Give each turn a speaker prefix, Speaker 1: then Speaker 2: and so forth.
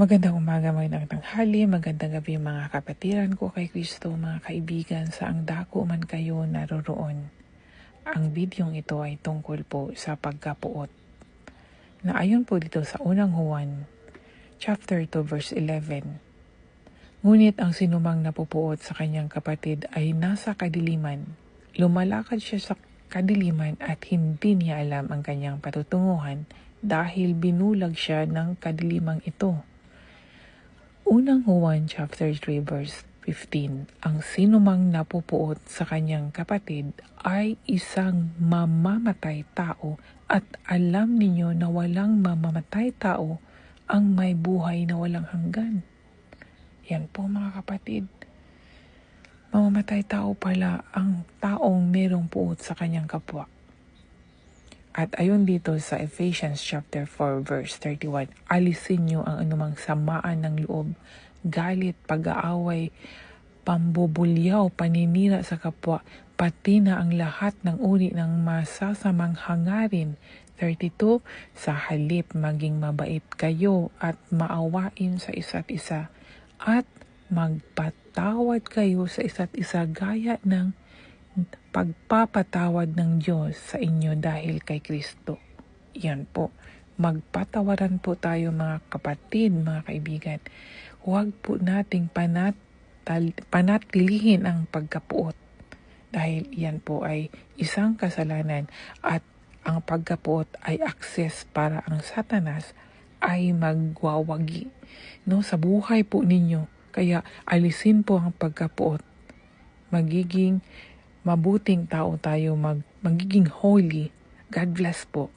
Speaker 1: Magandang umaga, magandang tanghali, magandang gabi mga kapatiran ko kay Kristo, mga kaibigan, saang dako man kayo naroroon. Ang bidyong ito ay tungkol po sa pagkapuot. Na ayon po dito sa unang Juan, chapter 2, verse 11. Ngunit ang sinumang napupuot sa kanyang kapatid ay nasa kadiliman. Lumalakad siya sa kadiliman at hindi niya alam ang kanyang patutunguhan dahil binulag siya ng kadilimang ito. Unang Juan chapter 3 verse 15, ang sinumang napupuot sa kanyang kapatid ay isang mamamatay tao at alam ninyo na walang mamamatay tao ang may buhay na walang hanggan. Yan po mga kapatid. Mamamatay tao pala ang taong merong puot sa kanyang kapwa. At ayon dito sa Ephesians chapter 4 verse 31, alisin niyo ang anumang samaan ng loob, galit, pag-aaway, pambubulyaw, paninira sa kapwa, pati na ang lahat ng uri ng masasamang hangarin. 32, sa halip maging mabait kayo at maawain sa isa't isa at magpatawad kayo sa isa't isa gaya ng pagpapatawad ng Diyos sa inyo dahil kay Kristo. Yan po. Magpatawaran po tayo mga kapatid, mga kaibigan. Huwag po nating panatal, panatilihin ang pagkapuot dahil yan po ay isang kasalanan at ang pagkapuot ay akses para ang satanas ay magwawagi no, sa buhay po ninyo. Kaya alisin po ang pagkapuot. Magiging mabuting tao tayo, mag, magiging holy. God bless po.